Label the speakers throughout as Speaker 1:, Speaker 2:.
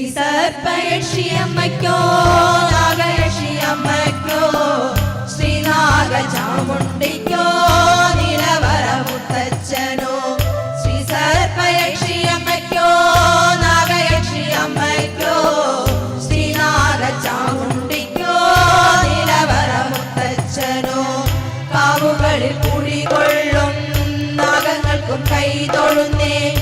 Speaker 1: ശ്രീ സർപ്പയക്ഷിയമ്മയ്ക്കോ നാഗയക്ഷിയമ്മയ്ക്കോ ശ്രീനാഗ ചാമുണ്ടിക്കോ നിലവറ മുത്തച്ഛനോ. ശ്രീ അമ്മയ്ക്കോ നാഗയക്ഷിയമ്മയ്ക്കോ ശ്രീനാഗ ചാമുണ്ടിക്കോ കാവുകളിൽ കുടികൊള്ളും നാഗങ്ങൾക്കും കൈതൊഴുന്നേ അഷ്ടതി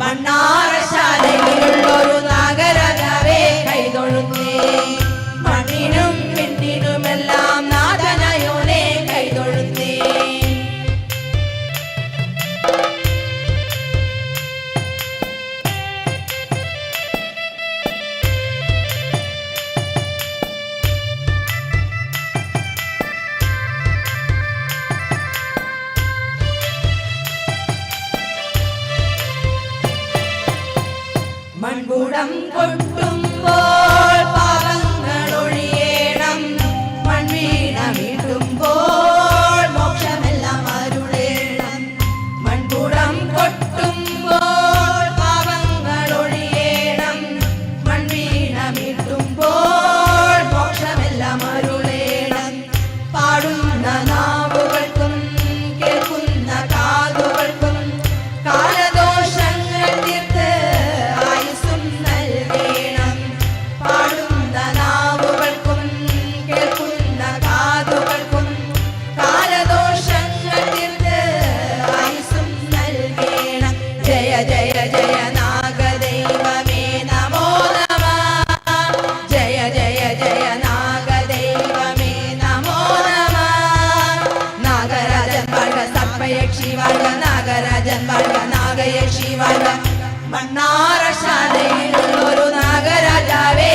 Speaker 1: മണ്ണാറശാലയിലുള്ളൊരു lắm thôi. வாழ்க சர்ப்பயக்ஷி வாழ்க நாகராஜன் வாழ்க நாகயக்ஷி வாழ்க மன்னார சாலையில் ஒரு நாகராஜாவே